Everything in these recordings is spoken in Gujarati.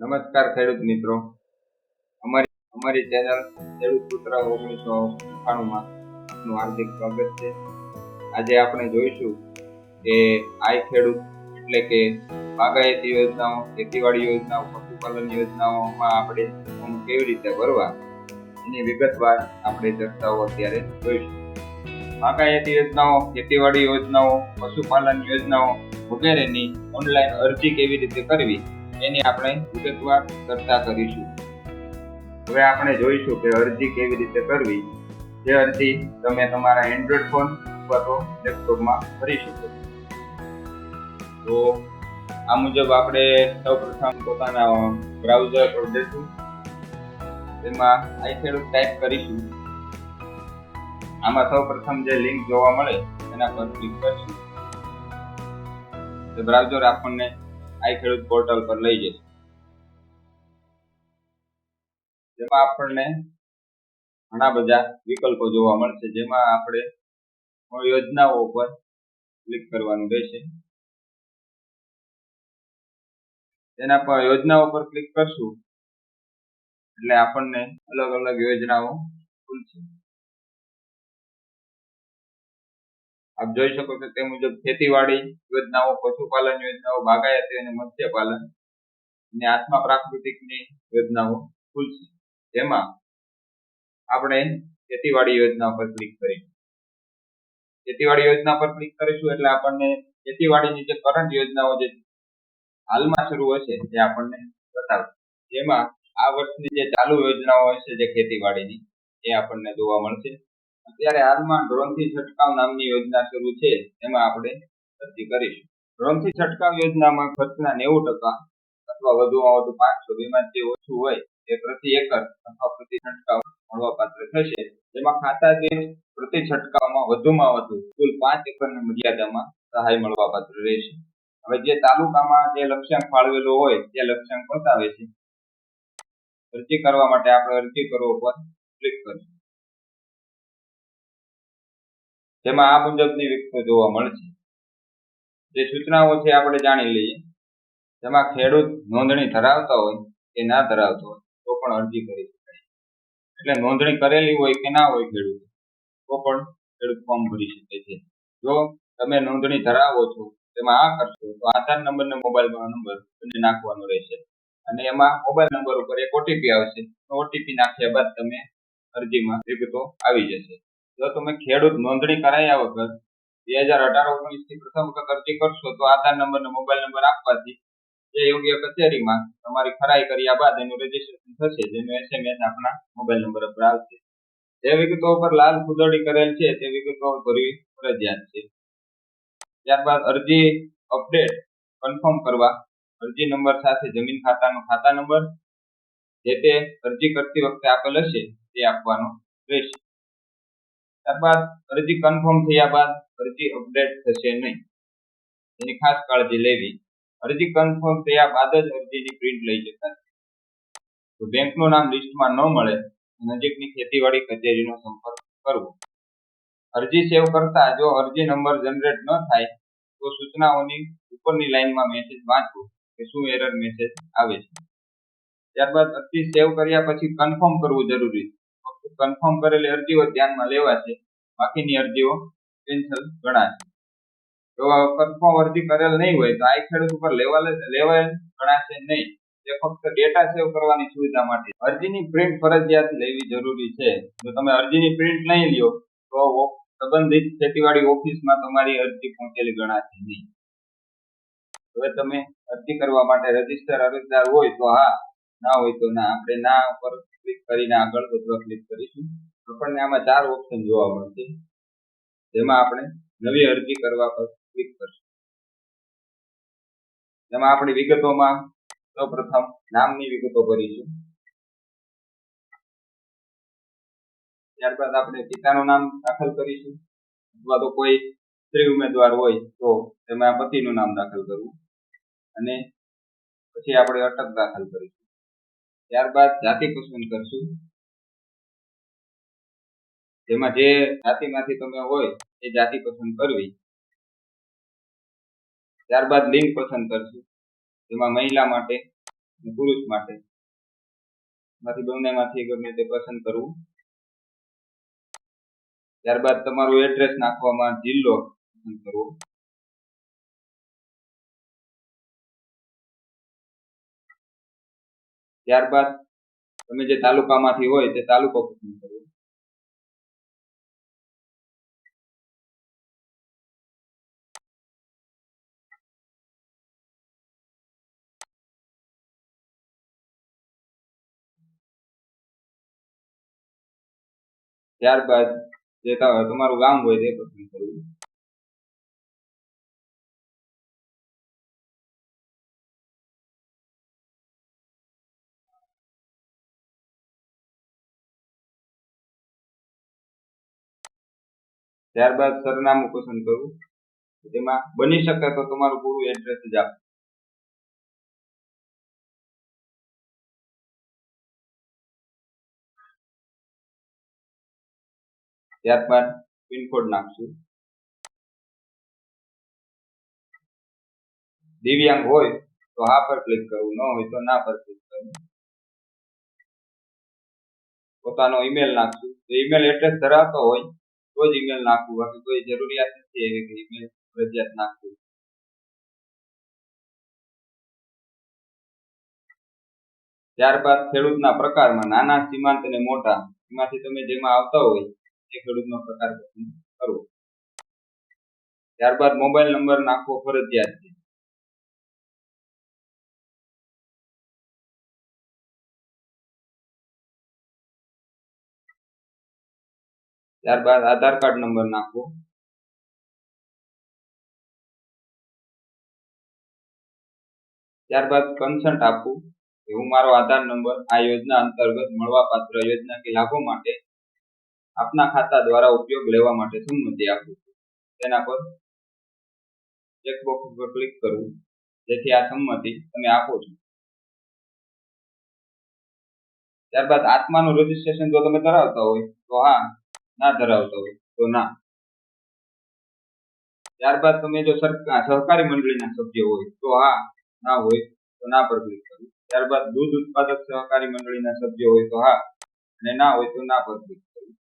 નમસ્કાર ખેડૂત મિત્રો. અમારી અમારી ચેનલ ખેડૂત પુત્ર ઓગણીસો અઠ્ઠાણુંમાં આપનું હાર્દિક સ્વાગત છે. આજે આપણે જોઈશું કે આઈ ખેડૂત એટલે કે બાગાયતી યોજનાઓ, ખેતીવાડી યોજનાઓ, પશુપાલન યોજનાઓમાં આપણે કેવી રીતે ભરવા એની વિગતવાર આપણે ચર્ચાઓ અત્યારે જોઈશું. બાગાયતી યોજનાઓ, ખેતીવાડી યોજનાઓ, પશુપાલન યોજનાઓ વગેરેની ઓનલાઈન અરજી કેવી રીતે કરવી એની આપણે વિગતવાર ચર્ચા કરીશું. હવે આપણે જોઈશું કે અરજી કેવી રીતે કરવી, જે અરજી તમે તમારા એન્ડ્રોઈડ ફોન અથવા તો લેપટોપમાં કરી શકો તો આ મુજબ આપણે સૌપ્રથમ પોતાના બ્રાઉઝર પર જઈશું. તેમાં આઈ ટાઈપ કરીશું. આમાં સૌપ્રથમ જે લિંક જોવા મળે, એના પર ક્લિક કરશું. બ્રાઉઝર આપણને આઈ ખેડૂત પોર્ટલ પર લઈ જશે જેમાં આપણને ઘણા બધા વિકલ્પો જોવા મળશે. જેમાં આપણે યોજનાઓ પર ક્લિક કરવાનું રહેશે. તેના પર યોજનાઓ પર ક્લિક કરશું એટલે આપણને અલગ અલગ યોજનાઓ ખુલશે. આપ જોઈ શકો છો તે મુજબ ખેતીવાડી યોજનાઓ, પશુપાલન યોજનાઓ, બાગાયતી અને મત્સ્યપાલન અને આત્મા પ્રાકૃતિકની યોજનાઓ ખુલશે જેમાં આપણે ખેતીવાડી યોજના પર ક્લિક કરીશું ખેતીવાડી યોજના પર ક્લિક કરીશું એટલે આપણને ખેતીવાડીની જે કરંટ યોજનાઓ જે હાલમાં શરૂ હશે તે આપણને બતાવશે. જેમાં આ વર્ષની જે ચાલુ યોજનાઓ હશે જે ખેતીવાડીની, એ આપણને જોવા મળશે. અત્યારે હાલમાં ડ્રોનથી છંટકાવ નામની યોજના શરૂ છે. એમાં આપણે અરજી કરીશું. ડ્રોનથી છંટકાવ યોજનામાં ખર્ચના નેવું ટકા અથવા વધુમાં વધુ પાંચસો બેમાં જે ઓછું હોય તે પ્રતિ એકર અથવા પ્રતિ છંટકાવ મળવાપાત્ર થશે. જેમાં ખાતા દીઠ પ્રતિ છંટકાવમાં વધુમાં વધુ કુલ પાંચ એકરની મર્યાદામાં સહાય મળવાપાત્ર રહેશે. હવે જે તાલુકામાં જે લક્ષ્યાંક ફાળવેલો હોય તે લક્ષ્યાંક બતાવે છે. અરજી કરવા માટે આપણે અરજી કરવો પર ક્લિક કરીશું. જેમાં આ મુજબની વિગતો જોવા મળશે. જે સૂચનાઓ છે આપણે જાણી લઈએ. જેમાં ખેડૂત નોંધણી ધરાવતા હોય કે ના ધરાવતો હોય, તો પણ અરજી કરી શકાય. એટલે નોંધણી કરેલી હોય કે ના હોય ખેડૂત, તો પણ ખેડૂત ફોર્મ ભરી શકે છે. જો તમે નોંધણી ધરાવો છો, તેમાં આ કરશો, તો આધાર નંબર ને મોબાઈલ નંબર બંને નાખવાનો રહેશે. અને એમાં મોબાઈલ નંબર ઉપર એક ઓટીપી આવશે. ઓટીપી નાખ્યા બાદ તમે અરજીમાં વિગતો આવી જશે. જો તમે ખેડૂત નોંધણી કરાયા વગર બે હજાર અઢાર ઓગણીસથી પ્રથમ વખત અરજી કરશો, તો આધાર નંબર ને મોબાઈલ નંબર આપવાથી જે યોગ્ય કચેરીમાં તમારી ખરાઈ કર્યા બાદ એનું રજીસ્ટ્રેશન થશે, જેનું એસએમએસ આપણા મોબાઈલ નંબર પર આવશે. જે વિગતો પર લાલ ફૂદડી કરેલ છે, તે વિગતો ભરવી ફરજિયાત છે. ત્યારબાદ અરજી અપડેટ કન્ફર્મ કરવા, અરજી નંબર સાથે જમીન ખાતાનો ખાતા નંબર, જે તે અરજી કરતી વખતે આપેલ હશે, તે આપવાનો રહેશે. ત્યારબાદ અરજી કન્ફર્મ થયા બાદ અરજી અપડેટ થશે નહીં. એની ખાસ કાળજી લેવી. અરજી કન્ફર્મ થયા બાદ જ અરજીની પ્રિન્ટ લઈ જતા તો બેંકનું નામ લિસ્ટમાં ન મળે નજીકની ખેતીવાડી કચેરીનો સંપર્ક કરવો. અરજી સેવ કરતા જો અરજી નંબર જનરેટ ન થાય તો સૂચનાઓની ઉપરની લાઇનમાં મેસેજ વાંચવો કે શું એરર મેસેજ આવે છે. ત્યારબાદ અરજી સેવ કર્યા પછી કન્ફર્મ કરવું જરૂરી છે. કન્ફર્મ કરેલી અરજીઓ ધ્યાનમાં લેવાશે બાકીની અરજીઓ કેન્સલ ગણાશે. જો કન્ફર્મ અરજી કરેલ નહીં હોય તો આ ખેડૂત ઉપર લેવા લેવાય ગણાશે નહીં. તે ફક્ત ડેટા સેવ કરવાની સુવિધા માટે. અરજીની પ્રિન્ટ ફરજિયાત લેવી જરૂરી છે. જો તમે અરજીની પ્રિન્ટ નહીં લ્યો, તો સંબંધિત ખેતીવાડી ઓફિસમાં તમારી અરજી પહોંચેલી ગણાશે નહીં. હવે તમે અરજી કરવા માટે રજિસ્ટર અરજદાર હોય તો હા ના હોય તો ના. આપણે ના ઉપર ક્લિક કરીને આગળ વધવા ક્લિક કરીશું. આપણને આમાં ચાર ઓપ્શન જોવા મળશે. જેમાં આપણે નવી અરજી કરવા પર ક્લિક કરશું. જેમાં આપણી વિગતોમાં સૌપ્રથમ નામની વિગતો ભરીશું ત્યારબાદ આપણે પિતાનું નામ દાખલ કરીશું. અથવા તો કોઈ સ્ત્રી ઉમેદવાર હોય તો તેમાં પતિનું નામ દાખલ કરવું. અને પછી આપણે અટક દાખલ કરીશું. ત્યારબાદ જાતિ પસંદ કરશું. જેમાં જે જાતિમાંથી તમે હોય, એ જાતિ પસંદ કરવી. ત્યારબાદ લિંગ પસંદ કરશું, જેમાં મહિલા માટે પુરુષ માટે. માંથી બંનેમાંથી ગમે તે પસંદ કરવું. ત્યારબાદ તમારું એડ્રેસ નાખવામાં જિલ્લો પસંદ કરવો. ત્યારબાદ તમે જે તાલુકામાંથી હોય તે તાલુકો પસંદ કરવો ત્યારબાદ જે તમારું ગામ હોય તે પસંદ કરવું ત્યારબાદ સરનામું પસંદ કરવું તેમાં બની શકે તો તમારું પૂરું એડ્રેસ જ આપો. ત્યારબાદ પિનકોડ નાખશું. દિવ્યાંગ હોય તો હા પર ક્લિક કરવું, ન હોય તો ના પર ક્લિક કરવું. પોતાનો ઈમેલ નાખશું. જો ઈમેલ એડ્રેસ ધરાવતો હોય જ ઈમેલ નાખવું, બાકી કોઈ જરૂરિયાત નથી એવી કે ઈમેલ ફરજિયાત નાખવું. ત્યારબાદ ખેડૂતના પ્રકારમાં નાના, સીમાંત અને મોટા, એમાંથી તમે જેમાં આવતા હોય એ ખેડૂતનો પ્રકાર પસંદ કરવો ત્યારબાદ મોબાઈલ નંબર નાખવો ફરજિયાત છે. ત્યારબાદ આધાર કાર્ડ નંબર નાખો. ત્યારબાદ કન્સન્ટ આપવું કે હું મારો આધાર નંબર આ યોજના અંતર્ગત મળવાપાત્ર યોજના કે લાભો માટે આપના ખાતા દ્વારા ઉપયોગ લેવા માટે સંમતિ આપું તેના પર ચેકબોક્સ પર ક્લિક કરવું જેથી આ સંમતિ તમે આપો છો. ત્યારબાદ આત્માનું રજીસ્ટ્રેશન જો તમે કરાવતા હોય, તો હા ના ધરાવતો હોય, તો ના. ત્યારબાદ તમે જો સહકારી મંડળીના સભ્ય હોય, તો હા, ના હોય, તો ના પર ક્લિક કરવું ત્યારબાદ દૂધ ઉત્પાદક સહકારી મંડળીના સભ્ય હોય, તો હા, અને ના હોય, તો ના પર ક્લિક કરવું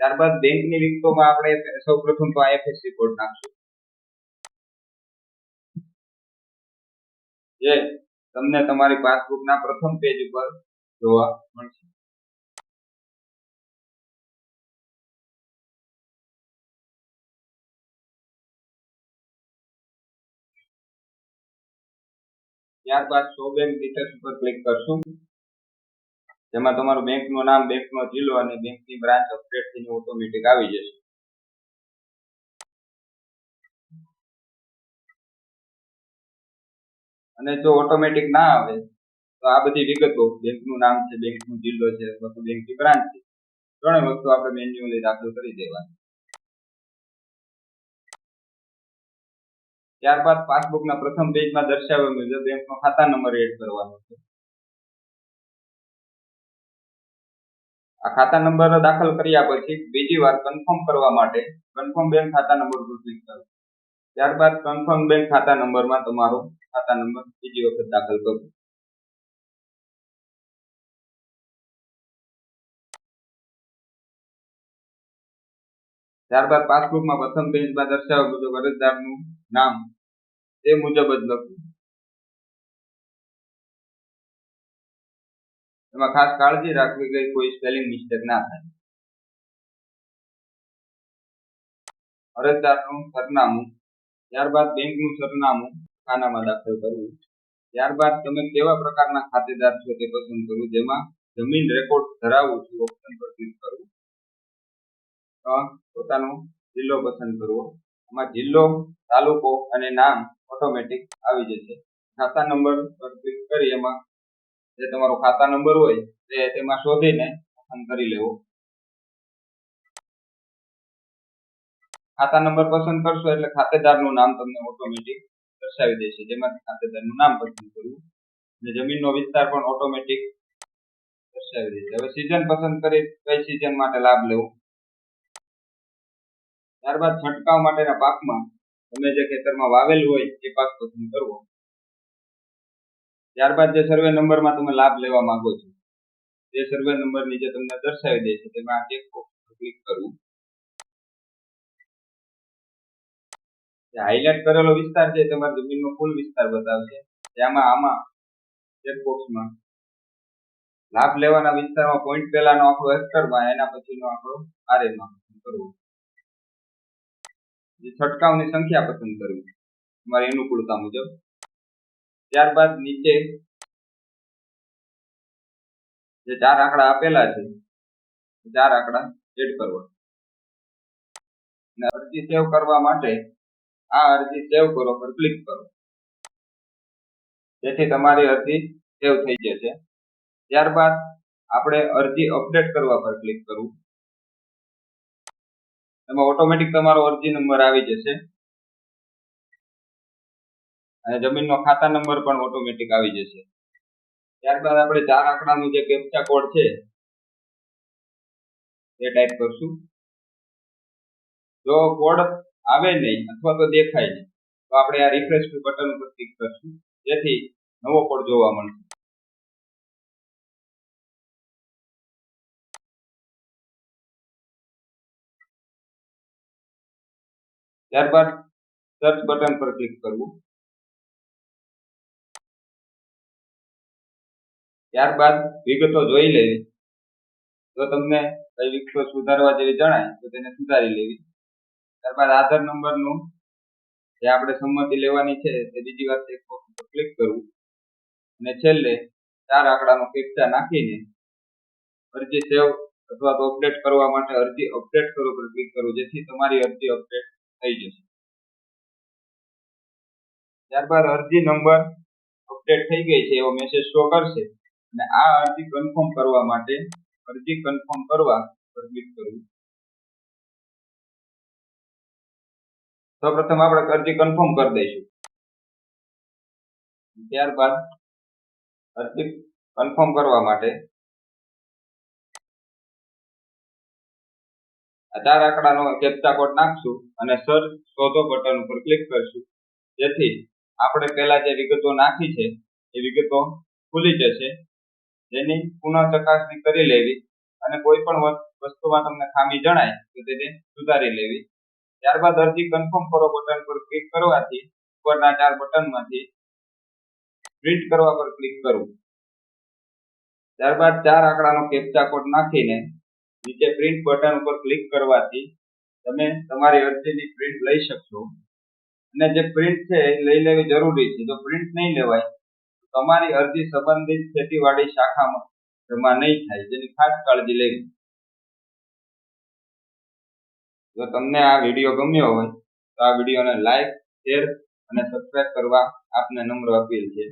ત્યારબાદ બેંકની વિગતોમાં આપણે સૌ પ્રથમ તો આઈએફએસસી કોડ નાખશું. જે તમને તમારી પાસબુકના પ્રથમ પેજ ઉપર જોવા મળશે. ત્યારબાદ શો બેંક ડિટેલ્સ ઉપર ક્લિક કરશું. જેમાં તમારું બેંકનું નામ બેંકનો જિલ્લો અને બેંકની બ્રાન્ચ અપડેટ થઈને ઓટોમેટિક આવી જશે. અને જો ઓટોમેટિક ના આવે, તો આ બધી વિગતો બેંકનું નામ છે બેંકનો જિલ્લો છે તો બેંકની બ્રાન્ચ છે, ત્રણેય વસ્તુ આપણે મેન્યુઅલી દાખલ કરી દેવાની. ત્યારબાદ પાસબુકના પ્રથમ પેજમાં દર્શાવ્યા મુજબ બેંકનો ખાતા નંબર એડ કરવાનો છે. આ ખાતા નંબર દાખલ કર્યા પછી બીજી વાર કન્ફર્મ કરવા માટે કન્ફર્મ બેંક ખાતા નંબર પર ક્લિક કરો. ત્યારબાદ કન્ફર્મ બેંક ખાતા નંબરમાં તમારો ખાતા નંબર બીજી વખત દાખલ કરો. ત્યારબાદ પાસબુકમાં પ્રથમ પેજમાં દર્શાવ્યા મુજબ અરજદારનું નામ. તે મુજબ જ લખવું. એમાં ખાસ કાળજી રાખવી કે કોઈ સ્પેલિંગ મિસ્ટેક ના થાય. અરજદારનું સરનામું, ત્યારબાદ બેંકનું સરનામું ખાનામાં દાખલ કરવું. ત્યારબાદ તમે કેવા પ્રકારના ખાતેદાર છો તે પસંદ કરવું, જેમાં જમીન રેકોર્ડ ધરાવું છું ઓપ્શન પર ક્લિક કરવું. પોતાનો જિલ્લો પસંદ કરવો. આમાં જિલ્લો, તાલુકો અને નામ ઓટોમેટિક આવી જશે. ખાતા નંબર પર ક્લિક કરી એમાં જે તમારો ખાતા નંબર હોય તે તેમાં શોધીને પસંદ કરી લેવો. ખાતા નંબર પસંદ કરશો એટલે ખાતેદારનું નામ તમને ઓટોમેટિક દર્શાવી દેશે. જેમાંથી ખાતેદારનું નામ પસંદ કરવું અને જમીનનો વિસ્તાર પણ ઓટોમેટિક દર્શાવી દેશે. હવે સિઝન પસંદ કરી, કઈ સિઝન માટે લાભ લેવો? ત્યારબાદ છંટકાવ માટેના પાકમાં તમે જે ખેતરમાં વાવેલ હોય એ પાક પસંદ કરવો. ત્યારબાદ જે સર્વે નંબરમાં તમે લાભ લેવા માંગો છો તે સર્વે નંબર નીચે તમને દર્શાવી દે છે, તેમાં આ ચેક બોક્સ ક્લિક કરવું હાઇલાઇટ કરેલો વિસ્તાર છે તમારી જમીનનો કુલ વિસ્તાર બતાવશે. તેમાં આમાં ચેકબોક્સમાં લાભ લેવાના વિસ્તારમાં પોઈન્ટ પહેલાનો આંકડો હેક્ટરમાં એના પછીનો આંકડો આરએમાં કરવો. જે છંટકાવની સંખ્યા પસંદ કરવી. તમારી અનુકૂળતા મુજબ. ત્યારબાદ નીચે જે ચાર આંકડા આપેલા છે ચાર આંકડા એડ કરવા. અને અરજી સેવ કરવા માટે આ અરજી સેવ કરો પર ક્લિક કરો. જેથી તમારી અરજી સેવ થઈ જશે. ત્યારબાદ આપણે અરજી અપડેટ કરવા પર ક્લિક કરવું. એમાં ઓટોમેટિક તમારો અરજી નંબર આવી જશે. અને જમીનનો ખાતા નંબર પણ ઓટોમેટિક આવી જશે. ત્યારબાદ આપણે ચાર આંકડાનું જે કેપ્ચા કોડ છે, એ ટાઈપ કરશું. જો કોડ આવે નહીં અથવા તો દેખાય નહીં, તો આપણે આ રિફ્રેશ બટન ઉપર ક્લિક કરશું. જેથી નવો કોડ જોવા મળશે. ત્યારબાદ સર્ચ બટન પર ક્લિક કરવું. ત્યારબાદ વિગતો જોઈ લેવી. જો તમને કઈ વિગતો સુધારવા જેવી જણાય, તો તેને સુધારી લેવી. ત્યારબાદ આધાર નંબરનું જે આપણે સંમતિ લેવાની છે, તે બીજી વાર ચેક પર ક્લિક કરવું. અને છેલ્લે ચાર આંકડાનો કેપ્ચા નાખીને અરજી સેવ અથવા તો અપડેટ કરવા માટે અરજી અપડેટ કરો પર ક્લિક કરવું. જેથી તમારી અરજી અપડેટ થઈ જશે. ત્યારબાદ અરજી નંબર અપડેટ થઈ ગઈ છે એવો મેસેજ શો કરશે અને આ અરજી કન્ફર્મ કરવા માટે અરજી કન્ફર્મ કરવા પર ક્લિક કરવું. સૌપ્રથમ આપણે અરજી કન્ફર્મ કરી દઈશું. ત્યારબાદ અરજી કન્ફર્મ કરવા માટે આ ચાર આંકડાનો કેપ્ચા કોડ નાખશું અને સર્ચ શોધો બટન ઉપર ક્લિક કરશું. જેથી આપણે પહેલા જે વિગતો નાખી છે, એ વિગતો ખુલી જશે. જેની પુનઃ ચકાસણી કરી લેવી અને કોઈ પણ વસ્તુમાં તમને ખામી જણાય, તો તેને સુધારી લેવી. ત્યારબાદ અરજી કન્ફર્મ કરો બટન પર ક્લિક કરવાથી, ઉપરના ચાર બટનમાંથી પ્રિન્ટ કરવા પર ક્લિક કરવું ત્યારબાદ ચાર આંકડાનો કેપ્ચા કોડ નાખીને નીચે પ્રિન્ટ બટન ઉપર ક્લિક કરવાથી તમે તમારી અરજીની પ્રિન્ટ લઈ શકશો. અને જે પ્રિન્ટ છે એ લઈ લેવી જરૂરી છે. જો પ્રિન્ટ નહીં લેવાય તમારી અરજી સંબંધિત ખેતીવાડી શાખામાં જમા નહીં થાય. જેની ખાસ કાળજી લેવી. જો તમને આ વીડિયો ગમ્યો હોય, તો આ વિડીયોને લાઈક શેર અને સબસ્ક્રાઇબ કરવા આપને નમ્ર અપીલ છે.